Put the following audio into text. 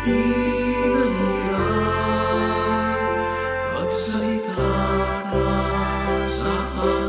Pinahirap magsalita ka sa akin.